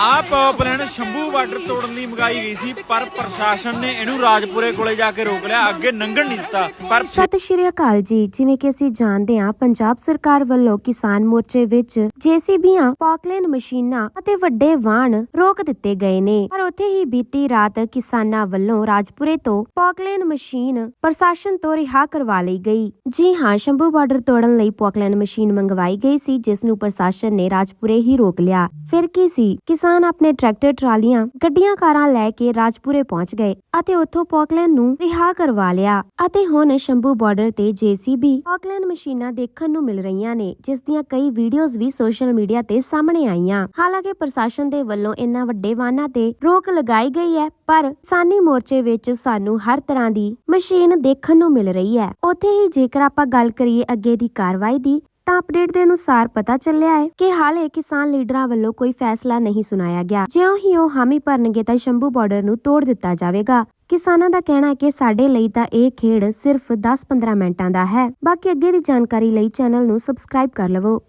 ਆਹ pipeline Shambhu border ਤੋੜਨ ਲਈ ਮੰਗਾਈ ਗਈ ਸੀ, ਪਰ ਪ੍ਰਸ਼ਾਸਨ ਨੇ ਇਹਨੂੰ ਰਾਜਪੁਰੇ ਕੋਲੇ ਜਾ ਕੇ ਰੋਕ ਲਿਆ। ਅੱਗੇ ਲੰਘਣ ਨਹੀਂ ਦਿੱਤਾ, ਪਰ ਸਤਿ ਸ਼੍ਰੀ ਅਕਾਲ ਜੀ। ਜਿਵੇਂ ਕਿ ਅਸੀਂ ਜਾਣਦੇ ਹਾਂ, ਪੰਜਾਬ ਸਰਕਾਰ ਵੱਲੋਂ ਕਿਸਾਨ ਮੋਰਚੇ ਵਿੱਚ ਜੀਸੀਬੀਆਂ, ਪੌਕਲੇਨ ਮਸ਼ੀਨਾਂ ਅਤੇ ਵੱਡੇ ਵਾਹਨ ਰੋਕ ਦਿੱਤੇ ਗਏ ਨੇ। ਪਰ ਉੱਥੇ ਹੀ ਬੀਤੀ ਰਾਤ ਕਿਸਾਨਾਂ ਵੱਲੋਂ ਰਾਜਪੁਰੇ ਤੋਂ ਪੌਕਲੇਨ ਮਸ਼ੀਨ ਪ੍ਰਸ਼ਾਸਨ ਤੋਂ ਰਿਹਾ ਕਰਵਾ ਲਈ ਗਈ। ਜੀ ਹਾਂ, ਸ਼ੰਭੂ ਬਾਰਡਰ ਤੋੜਨ ਲਈ ਪੌਕਲੇਨ ਮਸ਼ੀਨ ਮੰਗਵਾਈ ਗਈ ਸੀ, ਜਿਸ ਨੂੰ ਪ੍ਰਸ਼ਾਸਨ ਨੇ ਰਾਜਪੁਰੇ ਹੀ ਰੋਕ ਲਿਆ। ਫਿਰ ਕੀ ਸੀ? ਕਿਸਾਨ ਆਪਣੇ ਟਰੈਕਟਰ, ਟਰਾਲੀਆਂ, ਗੱਡੀਆਂ, ਕਾਰਾਂ ਲੈ ਕੇ ਰਾਜਪੁਰੇ ਪਹੁੰਚ ਗਏ ਅਤੇ ਉੱਥੋਂ ਪੌਕਲੇਨ ਨੂੰ ਰਿਹਾ ਕਰਵਾ ਲਿਆ ਅਤੇ ਹੁਣ ਸ਼ੰਭੂ ਬਾਰਡਰ ਤੇ ਜੀਸੀਬੀ ਪੌਕਲੇਨ ਮਸ਼ੀਨਾਂ ਦੇਖਣ ਨੂੰ ਮਿਲ ਰਹੀਆਂ ਨੇ, ਜਿਸ ਦੀਆਂ ਕਈ ਵੀਡੀਓਜ਼ ਵੀ ਸੋਸ਼ਲ ਮੀਡੀਆ ਤੇ ਸਾਹਮਣੇ ਆਈਆਂ। ਹਾਲਾਂਕਿ ਪ੍ਰਸ਼ਾਸਨ ਦੇ ਵੱਲੋਂ ਇਨ੍ਹਾਂ ਵੱਡੇ ਵਾਹਨਾਂ ਤੇ ਰੋਕ ਲਗਾਈ ਗਈ ਹੈ, ਪਰ ਸਾਨੀ ਮੋਰਚੇ ਵਿੱਚ ਸਾਨੂੰ ਹਰ ਤਰ੍ਹਾਂ ਦੀ ਮਸ਼ੀਨ ਦੇਖਣ ਨੂੰ ਮਿਲ ਰਹੀ ਹੈ। ਉੱਥੇ ਹੀ ਜੇਕਰ ਆਪਾਂ ਗੱਲ ਕਰੀਏ ਅੱਗੇ ਦੀ ਕਾਰਵਾਈ ਦੀ ਤਾਂ ਅਪਡੇਟ ਦੇ ਅਨੁਸਾਰ ਪਤਾ ਚੱਲਿਆ ਹੈ ਕਿ ਹਾਲੇ ਕਿਸਾਨ ਲੀਡਰਾਂ ਵੱਲੋਂ ਕੋਈ ਫੈਸਲਾ ਨਹੀਂ ਸੁਣਾਇਆ ਗਿਆ। ਜਿਉਂ ਹੀ ਉਹ ਹਾਮੀ ਭਰਨਗੇ ਤਾਂ ਸ਼ੰਭੂ ਬਾਰਡਰ ਨੂੰ ਤੋੜ ਦਿੱਤਾ ਜਾਵੇਗਾ। ਕਿਸਾਨਾਂ ਦਾ ਕਹਿਣਾ ਹੈ ਕਿ ਸਾਡੇ ਲਈ ਤਾਂ ਇਹ ਖੇਡ ਸਿਰਫ 10-15 ਮਿੰਟਾਂ ਦਾ ਹੈ। ਬਾਕੀ ਅੱਗੇ ਦੀ ਜਾਣਕਾਰੀ ਲਈ ਚੈਨਲ ਨੂੰ ਸਬਸਕ੍ਰਾਈਬ ਕਰ ਲਵੋ।